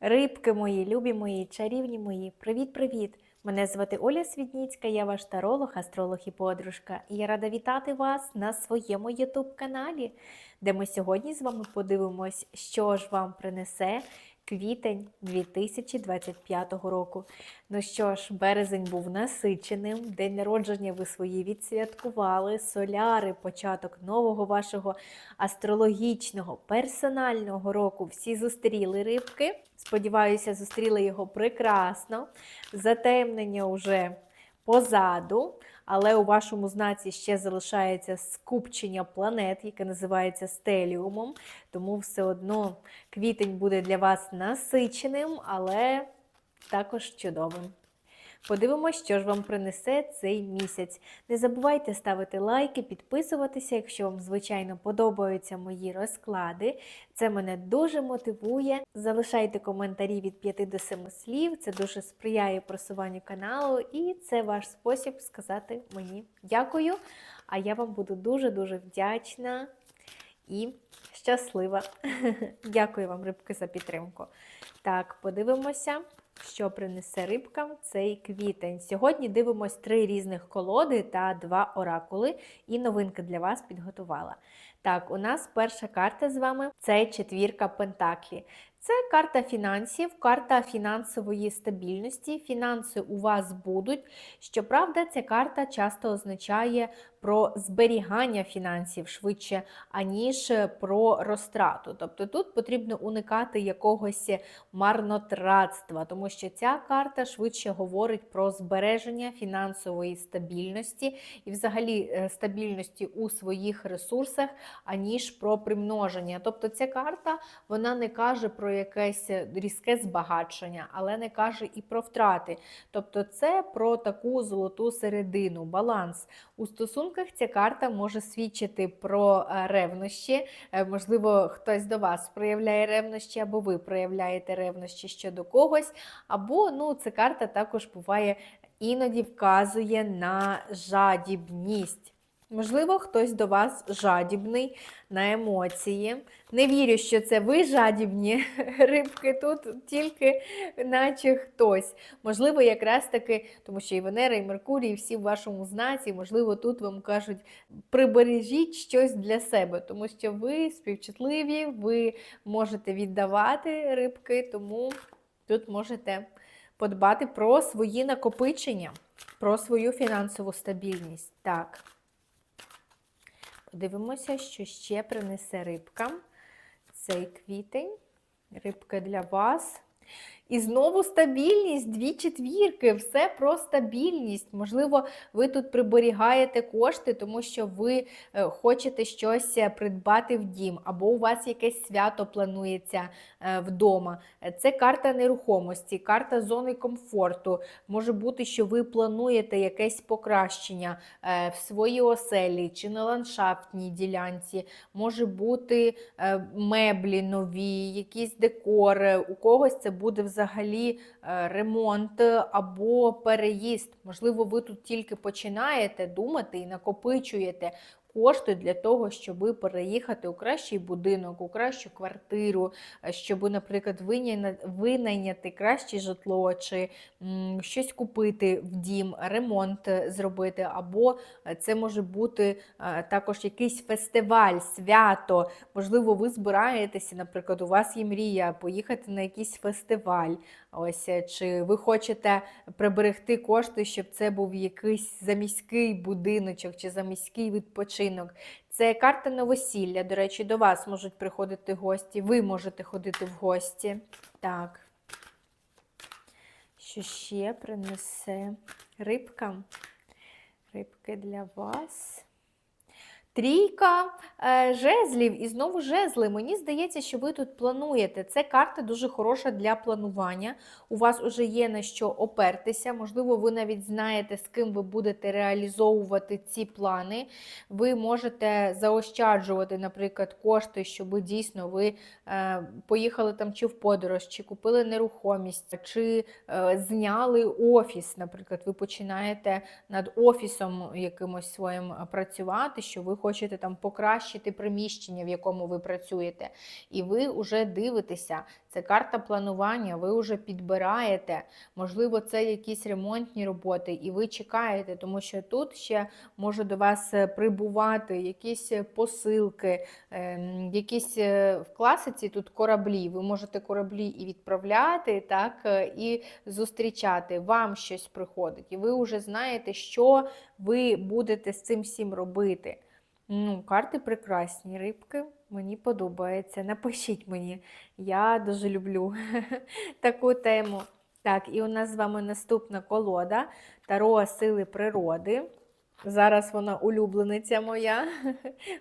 Рибки мої, любі мої, чарівні мої, привіт-привіт! Мене звати Оля Свідніцька, я ваш таролог, астролог і подружка. І я рада вітати вас на своєму ютуб-каналі, де ми сьогодні з вами подивимось, що ж вам принесе квітень 2025 року. Ну що ж, березень був насиченим, день народження ви свої відсвяткували, соляри, початок нового вашого астрологічного, персонального року. Всі зустріли рибки. Сподіваюся, зустріли його прекрасно. Затемнення вже позаду, але у вашому знаці ще залишається скупчення планет, яке називається стеліумом. Тому все одно квітень буде для вас насиченим, але також чудовим. Подивимось, що ж вам принесе цей місяць. Не забувайте ставити лайки, підписуватися, якщо вам, звичайно, подобаються мої розклади. Це мене дуже мотивує. Залишайте коментарі від 5 до 7 слів. Це дуже сприяє просуванню каналу, і це ваш спосіб сказати мені дякую. А я вам буду дуже-дуже вдячна і щаслива. Дякую вам, рибки, за підтримку. Так, подивимося що принесе рибкам цей квітень. Сьогодні дивимось три різних колоди та два оракули, і новинки для вас підготувала. Так, у нас перша карта з вами це четвірка Пентаклі. Це карта фінансів, карта фінансової стабільності. Фінанси у вас будуть. Щоправда, ця карта часто означає про зберігання фінансів швидше, аніж про розтрату. Тобто тут потрібно уникати якогось марнотратства, тому що ця карта швидше говорить про збереження фінансової стабільності і, взагалі, е, стабільності у своїх ресурсах, аніж про примноження. Тобто ця карта вона не каже про якесь різке збагачення, але не каже і про втрати. Тобто, це про таку золоту середину, баланс. У стосунках ця карта може свідчити про е, ревнощі. Е, Можливо, хтось до вас проявляє ревнощі, або ви проявляєте ревнощі щодо когось. Або ну, ця карта також буває іноді вказує на жадібність. Можливо, хтось до вас жадібний на емоції. Не вірю, що це ви жадібні рибки тут, тільки наче хтось. Можливо, якраз таки, тому що і Венера, і Меркурій, і всі в вашому знаці, можливо, тут вам кажуть, прибережіть щось для себе, тому що ви співчутливі, ви можете віддавати рибки, тому тут можете подбати про свої накопичення, про свою фінансову стабільність. Так. Подивимося, що ще принесе рибка цей квітень. Рибка для вас. І знову стабільність, дві четвірки, все про стабільність. Можливо, ви тут приберігаєте кошти, тому що ви е, хочете щось придбати в дім, або у вас якесь свято планується е, вдома. Це карта нерухомості, карта зони комфорту. Може бути, що ви плануєте якесь покращення е, в своїй оселі чи на ландшафтній ділянці. Може бути меблі нові, якийсь декор. У когось це буде взагалі взагалі е, ремонт або переїзд. Можливо, ви тут тільки починаєте думати і накопичуєте кошти для того, щоб переїхати у кращий будинок, у кращу квартиру, е, щоб, наприклад, винайняти краще житло, чи щось купити в дім, ремонт е, зробити, або е, це може бути також якийсь фестиваль, свято. Можливо, ви збираєтеся, наприклад, у вас є мрія поїхати на якийсь фестиваль. Ось, Чи ви хочете приберегти кошти, щоб це був якийсь заміський будиночок чи заміський відпочинок. Це карта новосілля. До речі, до вас можуть приходити гості, ви можете ходити в гості. Так. Що ще принесе рибка? Рибки для вас. Трійка е, жезлів і знову жезли. Мені здається, що ви тут плануєте. Це карта дуже хороша для планування. У вас вже є на що опертися. Можливо, ви навіть знаєте, з ким ви будете реалізовувати ці плани. Ви можете заощаджувати, наприклад, кошти, щоб дійсно ви е, поїхали там чи в подорож, чи купили нерухомість, чи е, зняли офіс. Наприклад, ви починаєте над офісом якимось своїм працювати, що ви хочете хочете там покращити приміщення, в якому ви працюєте. І ви вже дивитеся, це карта планування, ви вже підбираєте. Можливо, це якісь ремонтні роботи, і ви чекаєте, тому що тут ще може до вас е, прибувати якісь е, посилки, ем, якісь е, в класиці тут кораблі. Ви можете кораблі і відправляти, так, і зустрічати. Вам щось приходить, і ви вже знаєте, що ви будете з цим всім робити. Ну, карти прекрасні, рибки. Мені подобається. Напишіть мені. Я дуже люблю таку тему. Так, і у нас з вами наступна колода Таро Сили природи. Зараз вона улюблениця моя.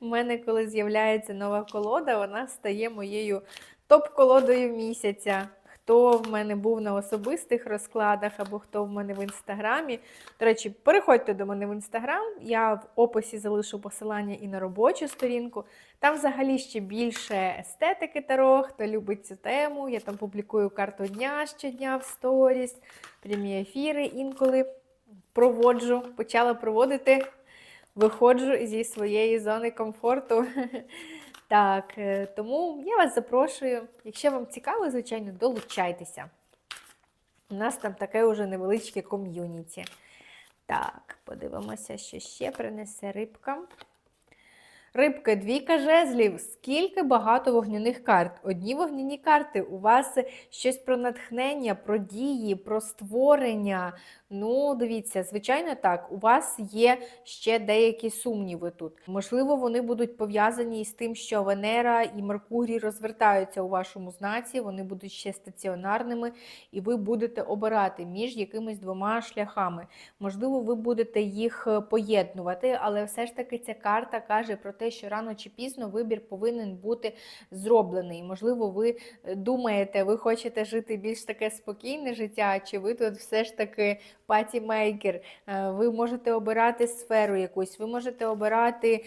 У мене, коли з'являється нова колода, вона стає моєю топ-колодою місяця. Хто в мене був на особистих розкладах, або хто в мене в інстаграмі. До речі, переходьте до мене в інстаграм. Я в описі залишу посилання і на робочу сторінку. Там взагалі ще більше естетики таро, хто любить цю тему. Я там публікую карту дня щодня в сторіс, прямі ефіри інколи проводжу, почала проводити, виходжу зі своєї зони комфорту. Так, е, тому я вас запрошую. Якщо вам цікаво, звичайно, долучайтеся. У нас там таке уже невеличке ком'юніті. Так, подивимося, що ще принесе рибка. Рибка, двійка жезлів. Скільки багато вогняних карт. Одні вогняні карти. У вас щось про натхнення, про дії, про створення. Ну, дивіться, звичайно, так, у вас є ще деякі сумніви тут. Можливо, вони будуть пов'язані із тим, що Венера і Меркурій розвертаються у вашому знаці, вони будуть ще стаціонарними, і ви будете обирати між якимись двома шляхами. Можливо, ви будете їх поєднувати, але все ж таки ця карта каже про те, що рано чи пізно вибір повинен бути зроблений. Можливо, ви е, думаєте, ви хочете жити більш таке спокійне життя, чи ви тут все ж таки патімейкер, ви можете обирати сферу якусь, ви можете обирати.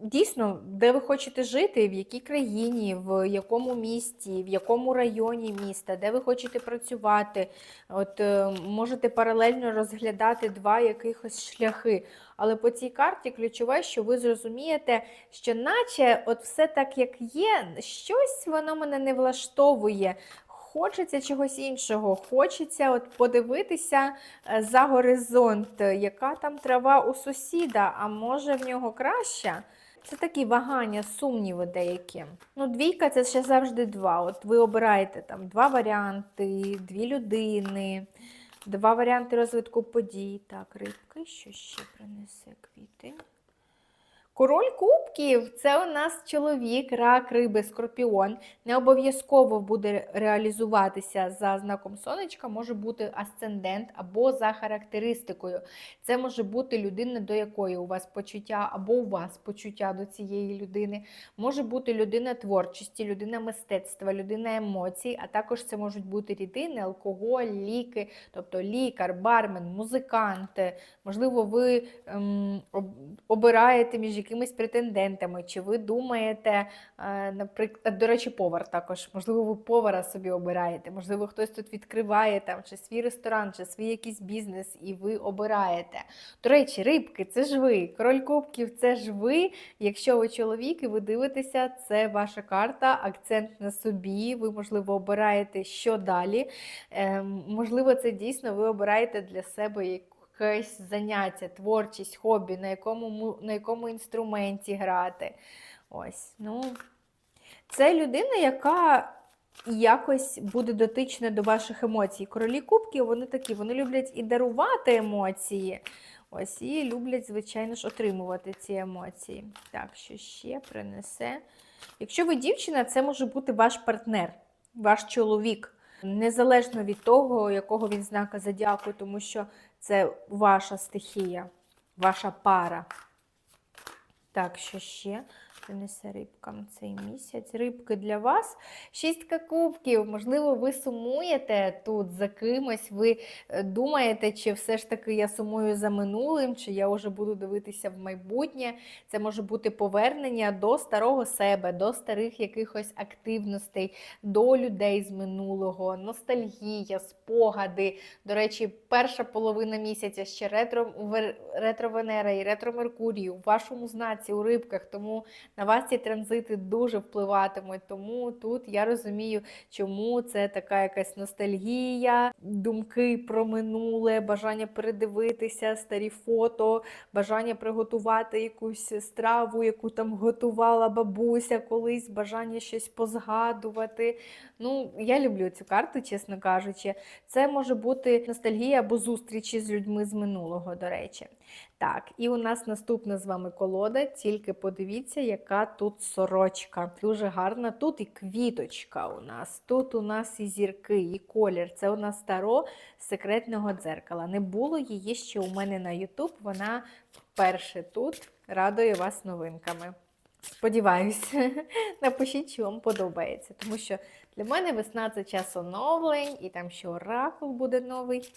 Дійсно, де ви хочете жити, в якій країні, в якому місті, в якому районі міста, де ви хочете працювати. От е, можете паралельно розглядати два якихось шляхи. Але по цій карті ключове, що ви зрозумієте, що наче от все так, як є, щось воно мене не влаштовує. Хочеться чогось іншого, хочеться от подивитися е, за горизонт, яка там трава у сусіда, а може в нього краща. Це такі вагання, сумніви деякі. Ну, двійка це ще завжди два. От ви обираєте там два варіанти, дві людини, два варіанти розвитку подій. Так, рибки, що ще принесе квіти? Король кубків це у нас чоловік, рак, риби, скорпіон. Не обов'язково буде реалізуватися за знаком сонечка, може бути асцендент або за характеристикою. Це може бути людина, до якої у вас почуття, або у вас почуття до цієї людини. Може бути людина творчості, людина мистецтва, людина емоцій, а також це можуть бути рідини, алкоголь, ліки, тобто лікар, бармен, музикант. Можливо, ви ем, обираєте між якимись претендентами, чи ви думаєте, е, наприклад, до речі, повар також. Можливо, ви повара собі обираєте, можливо, хтось тут відкриває там чи свій ресторан, чи свій якийсь бізнес, і ви обираєте. До речі, рибки, це ж ви. Король кубків це ж ви. Якщо ви чоловік і ви дивитеся, це ваша карта, акцент на собі. Ви, можливо, обираєте, що далі. Ем, можливо, це дійсно ви обираєте для себе якесь заняття, творчість, хобі, на якому, на якому інструменті грати. Ось, ну, це людина, яка якось буде дотична до ваших емоцій. Королі кубків, вони такі, вони люблять і дарувати емоції. Ось, і люблять, звичайно ж, отримувати ці емоції. Так, що ще принесе? Якщо ви дівчина, це може бути ваш партнер, ваш чоловік. Незалежно від того, якого він знака зодіаку, тому що це ваша стихія, ваша пара. Так, що ще? Принесе рибкам цей місяць? Рибки для вас. Шістка кубків. Можливо, ви сумуєте тут за кимось. Ви е, думаєте, чи все ж таки я сумую за минулим, чи я вже буду дивитися в майбутнє. Це може бути повернення до старого себе, до старих якихось активностей, до людей з минулого, ностальгія, спогади. До речі, перша половина місяця ще ретро, ретро-Венера і ретро-Меркурій у вашому знаці, у рибках, тому на вас ці транзити дуже впливатимуть. Тому тут я розумію, чому це така якась ностальгія, думки про минуле, бажання передивитися старі фото, бажання приготувати якусь страву, яку там готувала бабуся колись, бажання щось позгадувати. Ну, я люблю цю карту, чесно кажучи. Це може бути ностальгія або зустрічі з людьми з минулого, до речі. Так, і у нас наступна з вами колода, тільки подивіться, яка тут сорочка. Дуже гарна. Тут і квіточка у нас, тут у нас і зірки, і колір. Це у нас старо секретного дзеркала. Не було її ще у мене на YouTube. Вона вперше тут радує вас новинками. Сподіваюсь, напишіть, чи вам подобається, тому що для мене весна це час оновлень, і там ще оракул буде новий.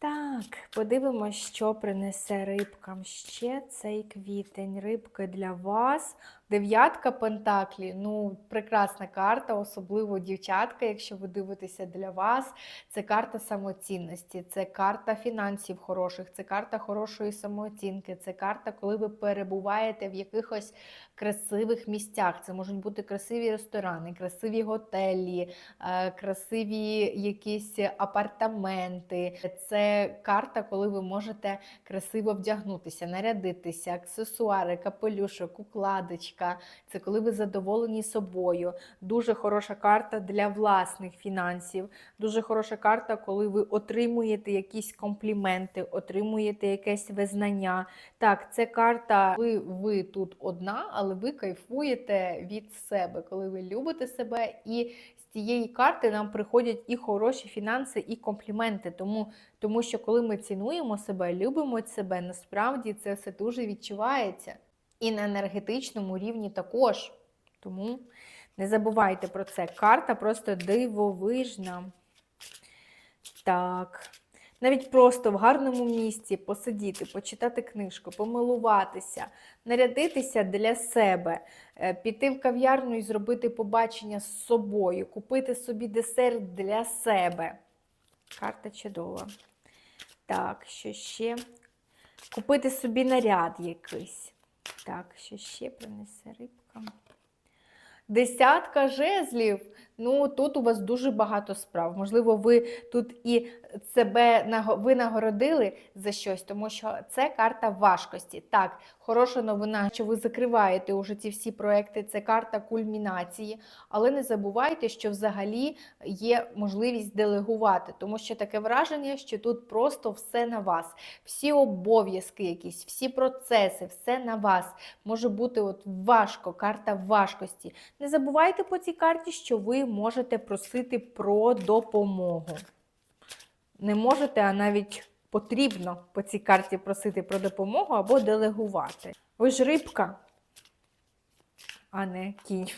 Так, подивимось, що принесе рибкам ще цей квітень. Рибки для вас. Дев'ятка пентаклі. Ну, прекрасна карта, особливо дівчатка, якщо ви дивитеся для вас. Це карта самоцінності, це карта фінансів хороших, це карта хорошої самооцінки, це карта, коли ви перебуваєте в якихось красивих місцях. Це можуть бути красиві ресторани, красиві готелі, е, красиві якісь апартаменти. Це карта, коли ви можете красиво вдягнутися, нарядитися, аксесуари, капелюшок, укладочка. Це коли ви задоволені собою. Дуже хороша карта для власних фінансів. Дуже хороша карта, коли ви отримуєте якісь компліменти, отримуєте якесь визнання. Так, це карта, коли ви тут одна, але ви кайфуєте від себе, коли ви любите себе, і цієї карти нам приходять і хороші фінанси, і компліменти. Тому, тому що коли ми цінуємо себе, любимо себе, насправді це все дуже відчувається. І на енергетичному рівні також. Тому не забувайте про це. Карта просто дивовижна. Так. Навіть просто в гарному місці посидіти, почитати книжку, помилуватися, нарядитися для себе, е, піти в кав'ярню і зробити побачення з собою, купити собі десерт для себе. Карта чудова. Так, що ще? Купити собі наряд якийсь. Так, що ще принесе рибка? Десятка жезлів. Ну, тут у вас дуже багато справ. Можливо, ви тут і себе ви нагородили за щось, тому що це карта важкості. Так, хороша новина, що ви закриваєте уже ці всі проекти, це карта кульмінації, але не забувайте, що взагалі є можливість делегувати, тому що таке враження, що тут просто все на вас. Всі обов'язки якісь, всі процеси, все на вас. Може бути от важко, карта важкості. Не забувайте по цій карті, що ви можете просити про допомогу. Не можете, а навіть потрібно по цій карті просити про допомогу або делегувати. Ви ж рибка, а не кінь.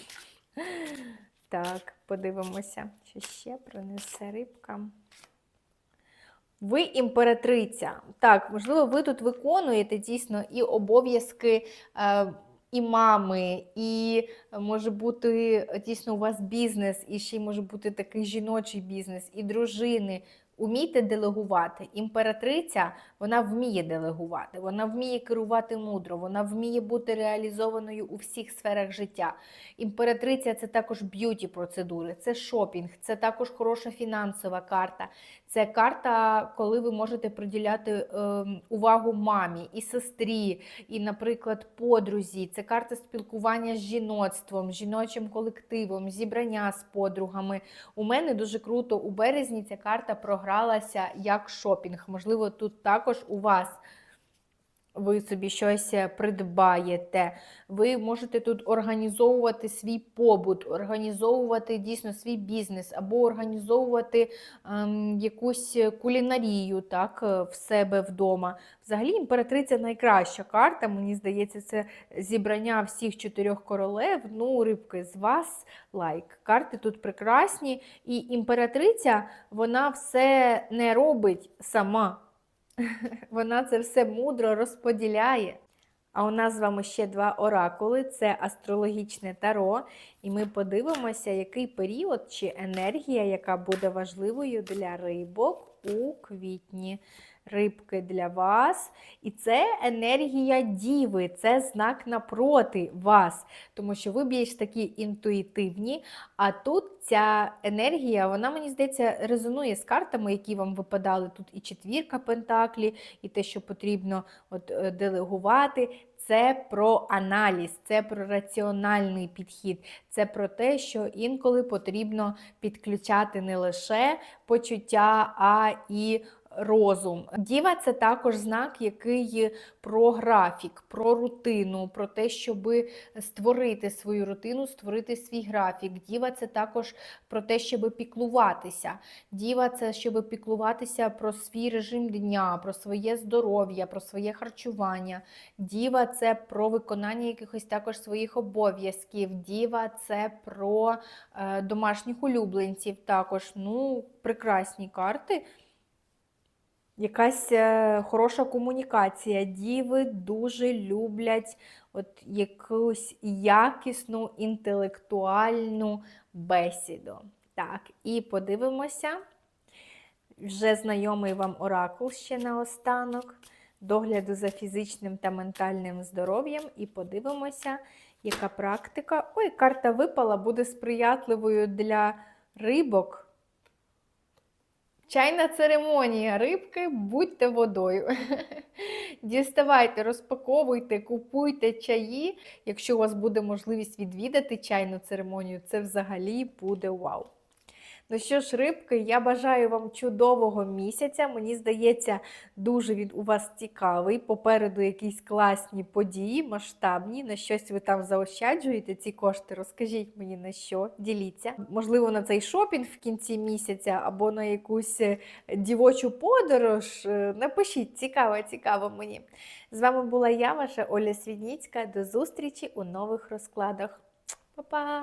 Так, подивимося, що ще принесе рибка. Ви імператриця. Так, можливо, ви тут виконуєте дійсно і обов'язки е, і мами, і е, може бути е, дійсно у вас бізнес, і ще й може бути такий жіночий бізнес, і дружини. Умійте делегувати. Імператриця вона вміє делегувати, вона вміє керувати мудро, вона вміє бути реалізованою у всіх сферах життя. Імператриця це також б'юті процедури, це шопінг, це також хороша фінансова карта. Це карта, коли ви можете приділяти е, увагу мамі і сестрі, і, наприклад, подрузі. Це карта спілкування з жіноцтвом, жіночим колективом, зібрання з подругами. У мене дуже круто у березні ця карта програлася як шопінг. Можливо, тут також у вас ви собі щось е, придбаєте. Ви можете тут організовувати свій побут, організовувати дійсно свій бізнес, або організовувати ем, якусь кулінарію так, е, в себе вдома. Взагалі, імператриця найкраща карта. Мені здається, це зібрання всіх чотирьох королев. Ну, рибки з вас лайк. Карти тут прекрасні. І імператриця вона все не робить сама. Вона це все мудро розподіляє. А у нас з вами ще два оракули: це астрологічне таро. І ми подивимося, який період чи енергія, яка буде важливою для рибок у квітні. Рибки для вас. І це енергія діви, це знак напроти вас, тому що ви більш такі інтуїтивні. А тут ця енергія, вона, мені здається, резонує з картами, які вам випадали. Тут і четвірка пентаклі, і те, що потрібно от, е, делегувати. Це про аналіз, це про раціональний підхід, це про те, що інколи потрібно підключати не лише почуття, а і розум. Діва це також знак, який про графік, про рутину, про те, щоб створити свою рутину, створити свій графік. Діва це також про те, щоб піклуватися. Діва це щоб піклуватися про свій режим дня, про своє здоров'я, про своє харчування. Діва це про виконання якихось також своїх обов'язків. Діва це про е, домашніх улюбленців. Також ну, прекрасні карти. Якась е, хороша комунікація. Діви дуже люблять от якусь якісну інтелектуальну бесіду. Так, і подивимося. Вже знайомий вам оракул ще наостанок, догляду за фізичним та ментальним здоров'ям. І подивимося, яка практика. Ой, карта випала, буде сприятливою для рибок. Чайна церемонія рибки, будьте водою. Діставайте, розпаковуйте, купуйте чаї. Якщо у вас буде можливість відвідати чайну церемонію, це взагалі буде вау. Ну що ж, рибки, я бажаю вам чудового місяця. Мені здається, дуже він у вас цікавий. Попереду якісь класні події, масштабні. На щось ви там заощаджуєте ці кошти. Розкажіть мені на що, діліться. Можливо, на цей шопінг в кінці місяця або на якусь е, дівочу подорож. Е, Напишіть, цікаво, цікаво мені. З вами була я, ваша Оля Свідніцька. До зустрічі у нових розкладах. Па-па!